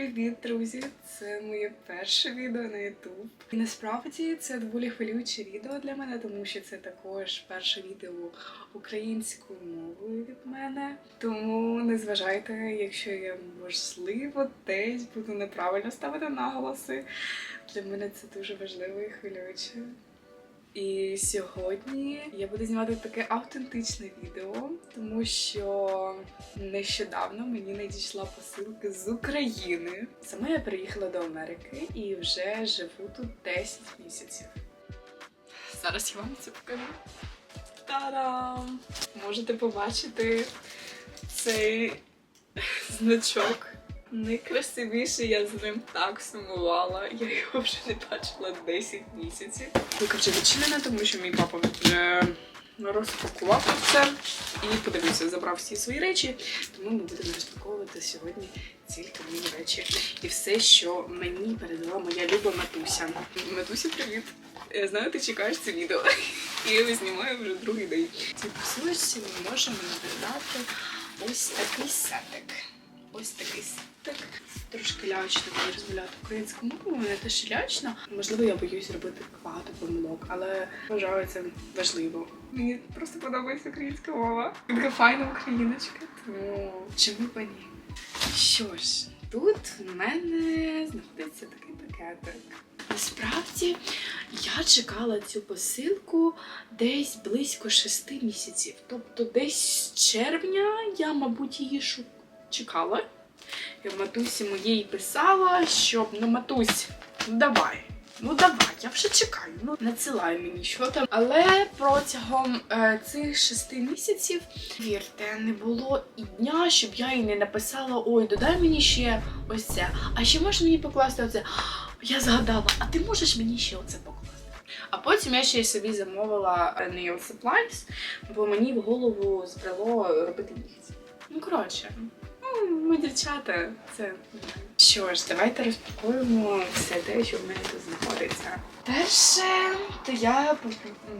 Привіт, друзі! Це моє перше відео на. І насправді це доволі хвилююче відео для мене, тому що це також перше відео українською мовою від мене. Тому не зважайте, якщо я можливо десь буду неправильно ставити наголоси. Для мене це дуже важливо і хвилююче. І сьогодні я буду знімати таке автентичне відео, тому що нещодавно мені надійшла посилка з України. Саме я переїхала до Америки і вже живу тут 10 місяців. Зараз я вам це покажу. Та-дам! Можете побачити цей значок. Найкрасивіший я з ним так сумувала. Я його вже не бачила 10 місяців. Вже відчинена, тому що мій папа вже розпакував все і подивився, забрав всі свої речі. Тому ми будемо розпаковувати сьогодні тільки мої речі. І все, що мені передала моя люба Матуся. Матуся, привіт! Я знаю, ти чекаєш це відео. І я його знімаю вже другий день. Цій посилочці ми можемо надати ось такий сетик. Ось такий сетик. Трошки лячно коли розмовляти українською мовою, мене теж лячно. Можливо, я боюсь робити багато помилок, але вважаю це важливо. Мені просто подобається українська мова. Така файна україночка, тому чому б ні? Що ж, тут в мене знаходиться такий пакетик. Насправді я чекала цю посилку десь близько шести місяців. Тобто десь з червня я, мабуть, її шу... чекала. Я матусі моєї писала, щоб ну матусь, ну давай. Ну давай, я вже чекаю. Ну надсилай мені що там. Але протягом е, цих шести місяців, вірте, не було і дня, щоб я їй не написала: ой, додай мені ще ось це. А ще можеш мені покласти оце? Я згадала, а ти можеш мені ще оце покласти? А потім я ще й собі замовила е, nail supplies, бо мені в голову збрело робити нігті. Ну коротше, ну, ми дівчата, це що ж, давайте розпакуємо все те, що в мене тут знаходиться. Перше, то я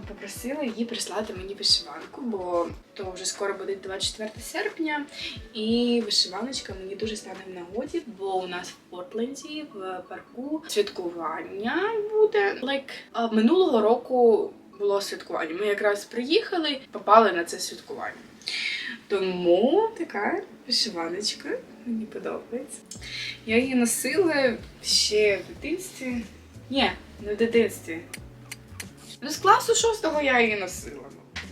попросила її прислати мені вишиванку, бо то вже скоро буде 24 серпня, і вишиваночка мені дуже стане в нагоді, бо у нас в Портленді в парку святкування буде. Like, минулого року було святкування. Ми якраз приїхали, попали на це святкування. Тому така вишиваночка мені подобається. Я її носила ще в дитинстві. Ні, не в дитинстві. Ну, з класу шостого я її носила.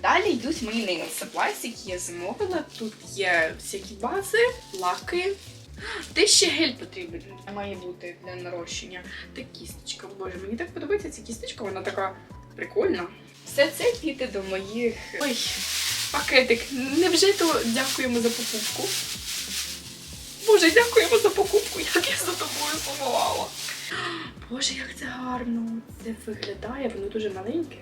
Далі йдуть мої supplies, які я замовила. Тут є всякі бази, лаки. Де ще гель потрібен має бути для нарощення. Та кісточка. Боже, мені так подобається ця кісточка, вона така прикольна. Все це піде до моїх. Ой, пакетик. Невже то дякуємо за покупку? Боже, дякуємо за покупку, як я за тобою сумувала. Боже, як це гарно. Це виглядає, воно дуже маленьке.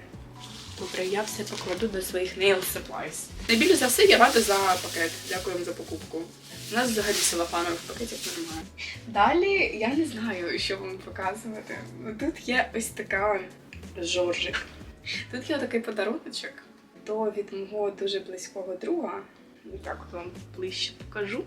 Добре, я все покладу до своїх nail supplies. Найбільше за все я рада за пакет. Дякуємо за покупку. У нас взагалі селофанових пакетів немає. Далі я не знаю, що вам показувати. Ну, Тут є ось така жоржик. Тут є такий подаруночок. То від мого дуже близького друга. Ну, Так от вам ближче покажу.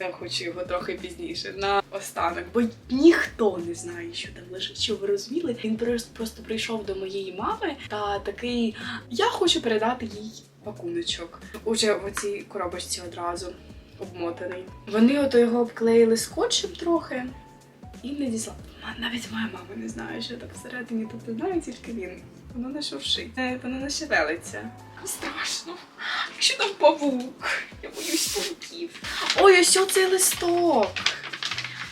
Я хочу його трохи пізніше на останок, бо ніхто не знає, що там лежить. Що ви розуміли? Він просто, прийшов до моєї мами та такий: я хочу передати їй пакуночок. Уже в оцій коробочці одразу обмотаний. Вони ото його обклеїли скотчем трохи і не діслали. Навіть моя мама не знає, що там всередині тут знає тільки він. Воно не шовшить, Е, воно не шевелиться. Страшно. Якщо там павук, я боюсь павуків. Ой, ось цей листок.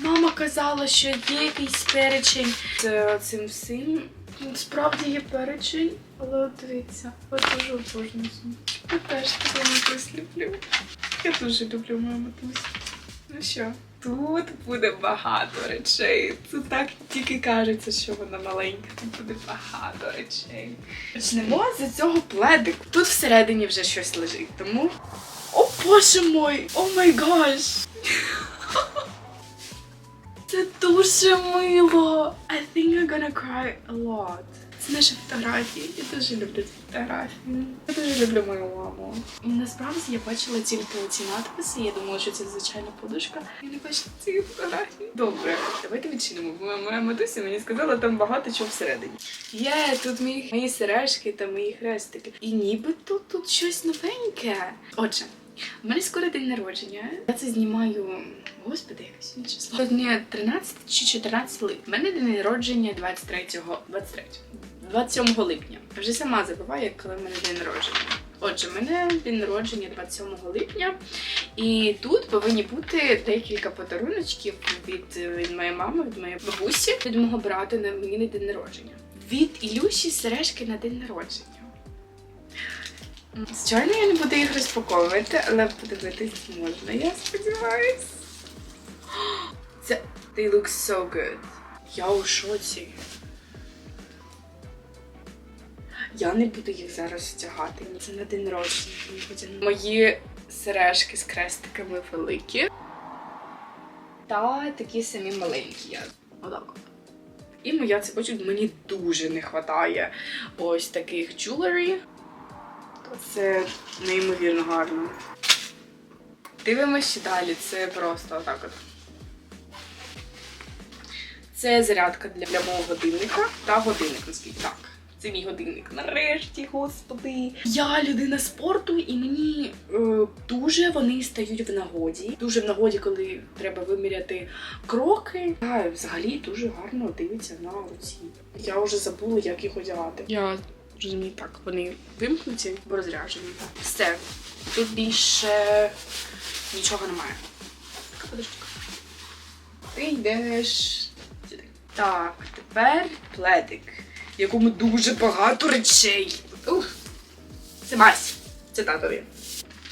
Мама казала, що є якийсь перечень з цим всім. Ну, Справді є перечень, але от дивіться, я дуже обожнюю. Я теж таку матусь люблю. Я дуже люблю мою матусь. Ну що, тут буде багато речей. Це так тільки кажеться, що вона маленька. Тут буде багато речей. Почнемо з цього пледику. Тут всередині вже щось лежить, тому. О боже мой! О май гаш! Це дуже мило! I think I'm gonna cry a lot. Це наші фотографії. Я дуже люблю ці фотографії. Я дуже люблю мою маму. І насправді я бачила тільки ці надписи. Я думала, що це звичайна подушка. Я не бачила ці фотографії. Добре, давайте відчинимо. Бо моя матуся мені сказала там багато чого всередині. Є тут мої, мої сережки та мої хрестики. І нібито тут щось новеньке. Отже. У мене скоро день народження. Я це знімаю. Господи, якесь сьогодні число. Сьогодні 13 чи 14 липня. У мене день народження 23-го, 23, 27 липня. Вже сама забуваю, коли в мене день народження. Отже, мене день народження 27 липня, і тут повинні бути декілька подаруночків від, від моєї мами, від моєї бабусі, від мого брата на мені на день народження. Від Ілюші сережки на день народження. Звичайно, я не буду їх розпаковувати, але подивитись можна, я сподіваюсь. Це They look so good. Я у шоці. Я не буду їх зараз стягати. Це на день народження. Мої сережки з крестиками великі. Та такі самі маленькі. Я отак. І моя цепочка мені дуже не вистачає ось таких jewelry. Це неймовірно гарно. Дивимося далі. Це просто отак от. Це зарядка для мого годинника та годинник, наскільки так. Це мій годинник. Нарешті, господи. Я людина спорту, і мені е, дуже вони стають в нагоді. Дуже в нагоді, коли треба виміряти кроки. Та взагалі дуже гарно дивиться на руці. Я вже забула, як їх одягати. Я розумію, так, вони вимкнуті, бо розряджені. Все. Тут більше нічого немає. Така подушка. Ти йдеш. Так, тепер пледик, в якому дуже багато речей. Ух. Це Мась. Це татові.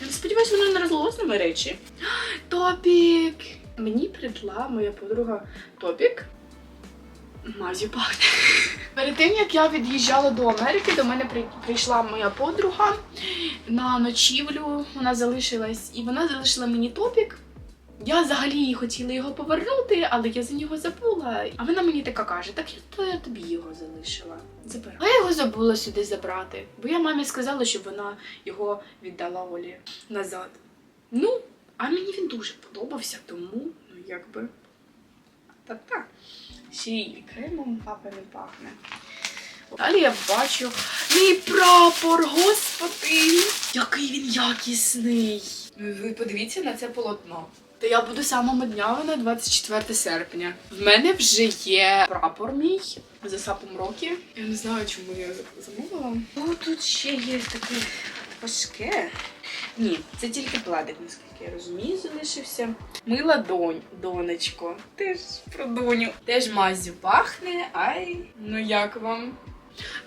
Я сподіваюся, воно не розлилось на мої речі. Топік! Мені придла моя подруга Топік. Мазю пахне. Перед тим як я від'їжджала до Америки, до мене при- прийшла моя подруга на ночівлю. Вона залишилась, і вона залишила мені топік. Я взагалі хотіла його повернути, але я за нього забула. А вона мені така каже: так я то я тобі його залишила. Забирай. А я його забула сюди забрати. Бо я мамі сказала, щоб вона його віддала Олі назад. Ну, а мені він дуже подобався, тому ну якби. Та-та. Ще й кремом папа не пахне. Далі я бачу мій прапор, господи! Який він якісний! Ви подивіться на це полотно. Та я буду самого дня на 24 серпня. В мене вже є прапор мій за сапом роки. Я не знаю, чому я замовила. О, тут ще є таке важке. Ні, це тільки пледик, наскільки я розумію, залишився. Мила донь, донечко. Теж про доню. Теж мазю пахне. Ай, ну як вам?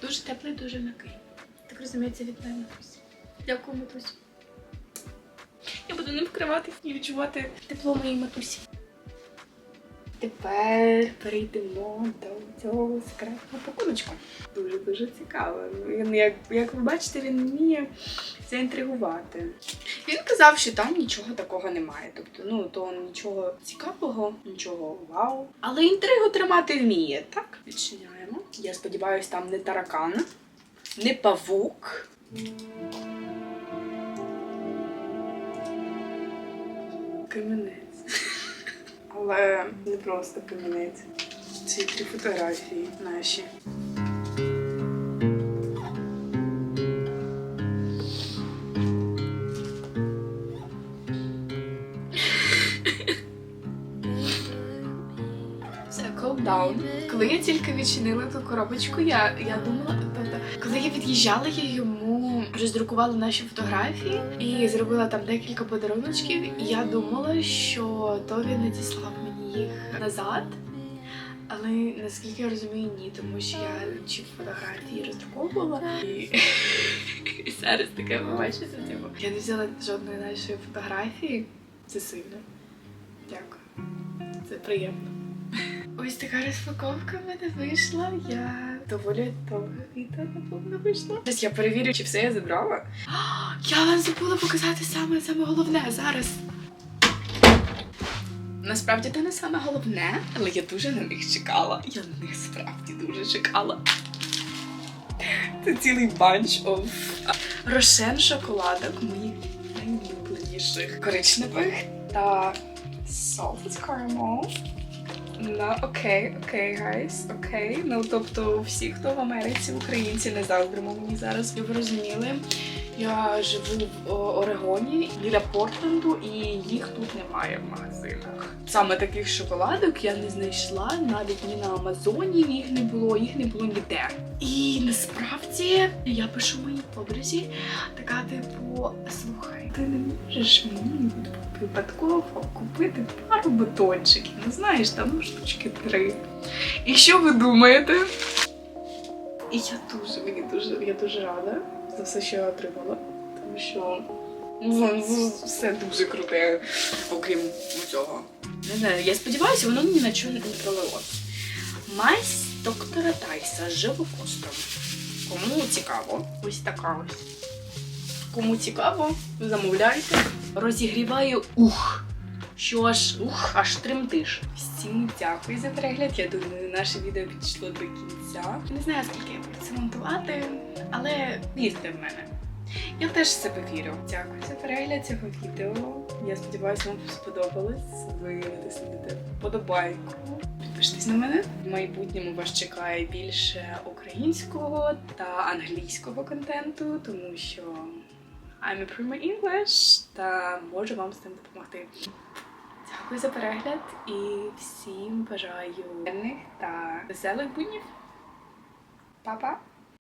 Дуже теплий, дуже м'який. Так розуміється від мене. Дякую, матусі. Я буду ним вкривати і відчувати тепло моєї матусі. Тепер перейдемо до цього секретного пакуночку. Дуже дуже цікаво. Він, як, як ви бачите, він вміє заінтригувати. Він казав, що там нічого такого немає. Тобто, ну то нічого цікавого, нічого вау. Але інтригу тримати вміє, так? Відчиняємо. Я сподіваюся, там не таракан, не павук. Камінець. Але не просто камінець. Ці три фотографії наші. Коли я тільки відчинила ту коробочку, я, я думала, тобто, коли я від'їжджала, я йому роздрукувала наші фотографії і зробила там декілька подаруночків. І я думала, що то він надіслав мені їх назад. Але наскільки я розумію, ні, тому що я чи фотографії роздруковувала і, і зараз таке ви бачите. Типу. Я не взяла жодної нашої фотографії. Це сильно. Дякую. Це приємно. Ось така розпаковка в мене вийшла. Я доволі довго відео напевно вийшло. Зараз я перевірю, чи все я забрала. Я вам забула показати саме саме головне зараз. Насправді це не саме головне, але я дуже на них чекала. Я на них справді дуже чекала. Це цілий банч of рошен шоколадок моїх найулюбленіших коричневих та salted caramel. Ну, окей, окей, гайс, окей. Ну, тобто, всі, хто в Америці, українці, не заздримо мені зараз, ви розуміли. Я живу в Орегоні біля Портленду, і їх тут немає в магазинах. Саме таких шоколадок я не знайшла навіть ні на Амазоні їх не було, їх не було ніде. І насправді я пишу моїй подрузі, така типу, слухай, ти не можеш мені випадково купити пару батончиків. Ну знаєш, там штучки три. І що ви думаєте? І я дуже, мені дуже, я дуже рада за все, що я отримала. Тому що ну, все дуже круте, окрім цього. Не знаю, я сподіваюся, воно ні на чого не пролилось. Мазь доктора Тайса живокостом. Кому цікаво, ось така ось. Кому цікаво, замовляйте. Розігріває ух. Що аж ух, аж тремтиш. Всім дякую за перегляд. Я думаю, наше відео підійшло до кінця. Не знаю, скільки я буду це монтувати, але вірте в мене. Я теж в себе вірю. Дякую за перегляд цього відео. Я сподіваюся, вам сподобалось. Ви натиснете вподобайку. Підпишитесь на мене. В майбутньому вас чекає більше українського та англійського контенту, тому що I'm a Prima English та можу вам з цим допомогти. Дякую за перегляд і всім бажаю гарних та веселих буднів. Па-па!